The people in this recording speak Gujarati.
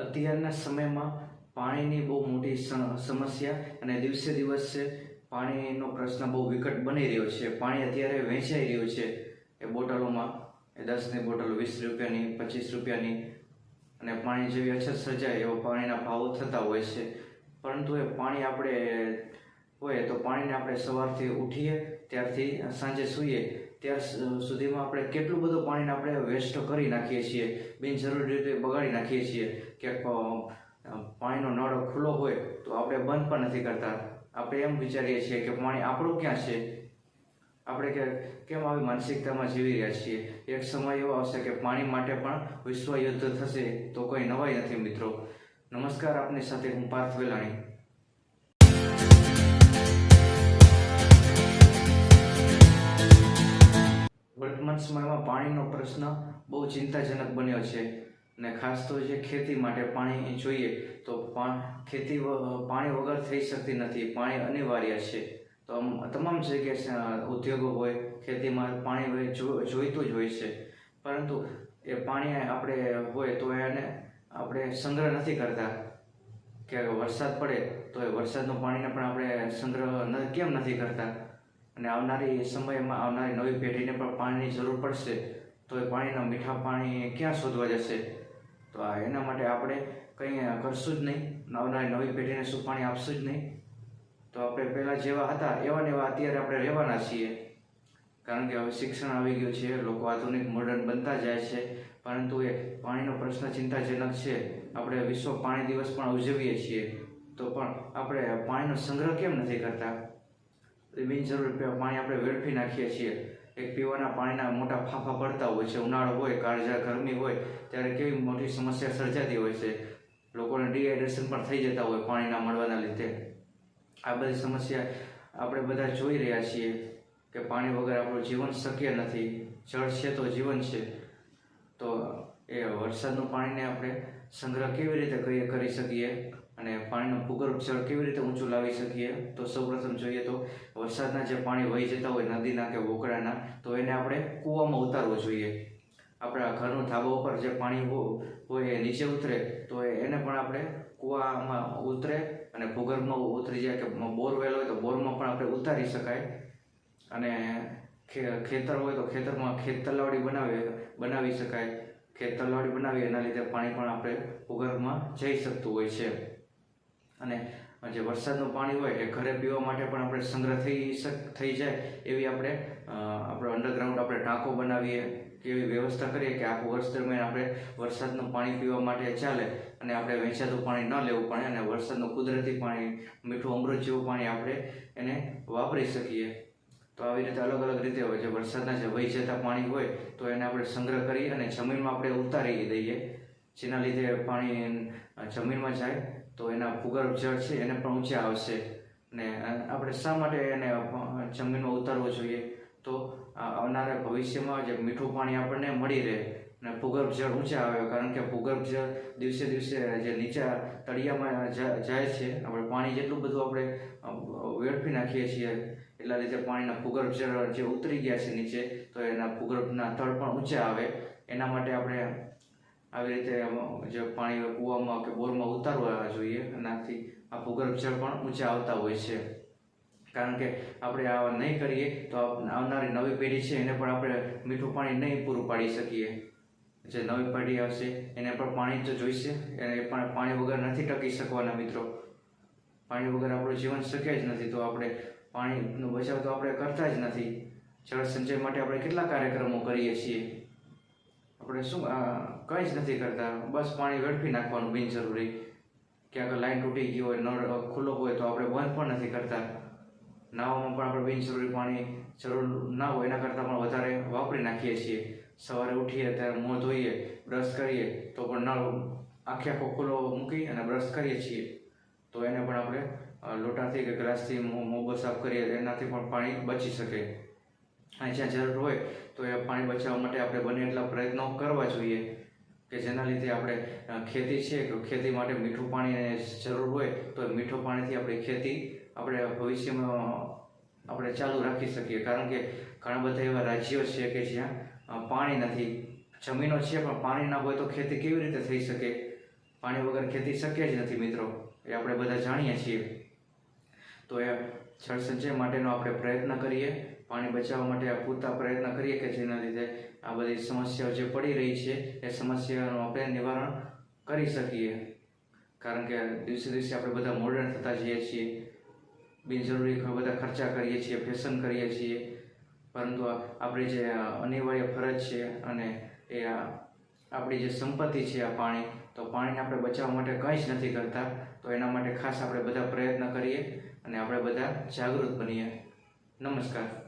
અત્યારના સમયમાં પાણીની બહુ મોટી સમ- સમસ્યા અને દિવસે દિવસે પાણીનો પ્રશ્ન બહુ વિકટ બની રહ્યો છે. પાણી અત્યારે વેચાઈ રહ્યું છે. એ બોટલોમાં, એ દસની બોટલ, વીસ રૂપિયાની, પચીસ રૂપિયાની અને પાણી જેવી અછત સર્જાય એવો પાણીના ભાવો થતા હોય છે. પરંતુ એ પાણી આપણે હોય તો પાણીને આપણે સવારથી ઉઠીએ, ત્યારથી સાંજે સૂઈએ, ત્યાર સુધીમાં આપણે કેટલું બધું પાણીને આપણે વેસ્ટ કરી નાખીએ છીએ, બિનજરૂરી રીતે બગાડી નાખીએ છીએ. અ, પાણીનો નળો ખુલ્લો હોય તો આપણે બંધ પણ નથી કરતા. આપણે એમ વિચારીએ છીએ કે પાણી આપણું ક્યાં છે? આપણે કે કેમ આવી માનસિકતામાં જીવી રહ્યા છીએ? એક સમય એવો આવશે કે પાણી માટે પણ વિશ્વ યુદ્ધ થશે તો કોઈ નવાઈ નથી મિત્રો. નમસ્કાર આપની સાથે હું પાર્થ વેલાણી. વર્તમાન સમયમાં પાણીનો પ્રશ્ન બહુ ચિંતાજનક બન્યો છે. અને ખાસ તો જે ખેતી માટે પાણી જોઈએ તો પા- ખેતી પાણી વગર થઈ શકતી નથી, પાણી અનિવાર્ય છે. તો તમામ જગ્યાએ ઉદ્યોગો હોય, ખેતીમાં પાણી જોઈતું જ હોય છે. પરંતુ એ પાણી આપણે હોય તો એને આપણે સંગ્રહ નથી કરતા. કે વરસાદ પડે તો એ વરસાદનું પાણીને પણ આપણે સંગ્રહ ન- કેમ નથી કરતા? અને આવનારી સમયમાં આવનારી નવી પેઢીને પણ પાણીની જરૂર પડશે. તો એ પાણીના મીઠા પાણી ક્યાં શોધવા જશે? એના માટે આપણે કંઈ કરશું જ નહીં. આવનારી નવી પેઢીને શું પાણી આપશું જ નહીં. તો આપણે પહેલાં જેવા હતા, એવા ને એવા અત્યારે આપણે રહેવાના છીએ. કારણ કે હવે શિક્ષણ આવી ગયું છે, લોકો આધુનિક મોડર્ન બનતા જાય છે. પરંતુ એ પાણીનો પ્રશ્ન ચિંતાજનક છે. આપણે વિશ્વ પાણી દિવસ પણ ઉજવીએ છીએ. તો પણ આપણે પાણીનો સંગ્રહ કેમ નથી કરતા? બિનજરૂરી પાણી આપણે વેડફી નાખીએ છીએ. એક પીવાના પાણીના મોટા ફાંફા પડતા હોય છે, ઉનાળો હોય કાળજા ગરમી હોય, ત્યારે કેવી મોટી સમસ્યા સર્જાતી હોય છે. લોકોને ડિહાઇડ્રેશન પણ થઈ જતા હોય પાણીના મળવાના લીધે. આ બધી સમસ્યા આપણે બધા જોઈ રહ્યા છીએ કે પાણી વગર આપણું જીવન શક્ય નથી. જળ છે તો જીવન છે. તો એ વરસાદનું પાણીને આપણે સંગ્રહ કેવી રીતે કરી શકીએ? અને પાણીનું ભૂગર્ભ જળ કેવી રીતે ઊંચું લાવી શકીએ? તો સૌપ્રથમ જોઈએ તો વરસાદના જે પાણી વહી જતા હોય નદીના કે વોકળાના, તો એને આપણે કૂવામાં ઉતારવું જોઈએ. આપણા ઘરનું ધાબા ઉપર જે પાણી હોય એ નીચે ઉતરે, તો એને પણ આપણે કૂવામાં ઉતરે અને ભૂગર્ભમાં ઉતરી જાય કે બોરવેલ હોય તો બોરમાં પણ આપણે ઉતારી શકાય. અને ખેતર હોય તો ખેતરમાં ખેત તલાવડી બનાવી બનાવી શકાય. ખેત તલાવડી બનાવી એના લીધે પાણી પણ આપણે ભૂગર્ભમાં જઈ શકતું હોય છે. અને જે વરસાદનું પાણી હોય એ ઘરે પીવા માટે પણ આપણે સંગ્રહ થઈ શક, થઈ જાય એવી આપણે આપણે અંડરગ્રાઉન્ડ આપણે ટાંકો બનાવીએ કે એવી વ્યવસ્થા કરીએ કે આખું વર્ષ દરમિયાન આપણે વરસાદનું પાણી પીવા માટે ચાલે અને આપણે વેચાતું પાણી ન લેવું પડે અને વરસાદનું કુદરતી પાણી, મીઠું અમૃત જેવું પાણી આપણે એને વાપરી શકીએ. તો આવી રીતે અલગ અલગ રીતે હોય જે વરસાદના જે વહી જતા પાણી હોય તો એને આપણે સંગ્રહ કરી અને જમીનમાં આપણે ઉતારી દઈએ. જેના લીધે પાણી જમીનમાં જાય તો એના ભૂગર્ભ જળ છે, એને પણ ઊંચા આવશે ને આપણે શા માટે એને જમીનમાં ઉતારવો જોઈએ? તો આવનારા ભવિષ્યમાં જે મીઠું પાણી આપણને મળી રહે અને ભૂગર્ભ જળ ઊંચા આવે, કારણ કે ભૂગર્ભ જળ દિવસે દિવસે જે નીચા તળિયામાં જાય છે, આપણે પાણી જેટલું બધું આપણે વેડફી નાખીએ છીએ, એટલા લીધે પાણીના ભૂગર્ભ જળ જે ઉતરી ગયા છે નીચે, તો એના ભૂગર્ભના તળ પણ ઊંચા આવે. એના માટે આપણે આવી રીતે જે પાણી કૂવામાં કે બોરમાં ઉતારવા જોઈએ. એનાથી આ ભૂગર્ભ જળ પણ ઊંચા આવતા હોય છે. કારણ કે આપણે આ નહીં કરીએ તો આવ- આવનારી નવી પેઢી છે એને પણ આપણે મીઠું પાણી નહીં પૂરું પાડી શકીએ. જે નવી પેઢી આવશે એને પણ પાણી તો જોઈશે. એને પણ પાણી વગર નથી ટકી શકવાના મિત્રો. પાણી વગર આપણું જીવન શક્ય જ નથી. તો આપણે પાણીનો બચાવ તો આપણે કરતા જ નથી. જળ સંચય માટે આપણે કેટલા કાર્યક્રમો કરીએ છીએ? આપણે શું કંઈ જ નથી કરતા. બસ પાણી વેડફી નાખવાનું બિનજરૂરી. ક્યાંક લાઈન તૂટી ગઈ હોય, નળ ખુલ્લો હોય તો આપણે બંધ પણ નથી કરતા. નાવામાં પણ આપણે બિનજરૂરી પાણી જરૂર ના હોય, એના કરતાં પણ વધારે વાપરી નાખીએ છીએ. સવારે ઉઠીએ, ત્યારે મોં ધોઈએ, બ્રશ કરીએ, તો પણ નળ આખે આખો ખુલ્લો મૂકી અને બ્રશ કરીએ છીએ. તો એને પણ આપણે લોટાથી કે ગ્લાસથી મોં સાફ કરીએ, એનાથી પણ પાણી બચી શકે. અને જ્યાં જરૂર હોય તો એ પાણી બચાવવા માટે આપણે બને એટલા પ્રયત્નો કરવા જોઈએ કે જેના લીધે આપણે ખેતી છે કે ખેતી માટે મીઠું પાણી જરૂર હોય તો મીઠું પાણીથી આપણે ખેતી આપણે ભવિષ્યમાં આપણે ચાલુ રાખી શકીએ. કારણ કે ઘણા બધા એવા રાજ્યો છે કે જ્યાં પાણી નથી. જમીનો છે પણ પાણી ના હોય તો ખેતી કેવી રીતે થઈ શકે? પાણી વગર ખેતી શક્ય જ નથી મિત્રો. એ આપણે બધા જાણીએ છીએ. તો એ જળ સંચય માટેનો આપણે પ્રયત્ન કરીએ. પાણી બચાવવા માટે પૂરતા પ્રયત્ન કરીએ કે જેના લીધે આ બધી સમસ્યાઓ જે પડી રહી છે, એ સમસ્યાનું આપણે નિવારણ કરી શકીએ. કારણ કે દિવસે દિવસે આપણે બધા મોડર્ન થતા જઈએ છીએ. બિનજરૂરી બધા ખર્ચા કરીએ છીએ, ફેશન કરીએ છીએ. પરંતુ આપણી જે અનિવાર્ય ફરજ છે અને એ આપણી જે સંપત્તિ છે આ પાણી, તો પાણીને આપણે બચાવવા માટે કંઈ જ નથી કરતા. તો એના માટે ખાસ આપણે બધા પ્રયત્ન કરીએ અને આપણે બધા જાગૃત બનીએ. નમસ્કાર.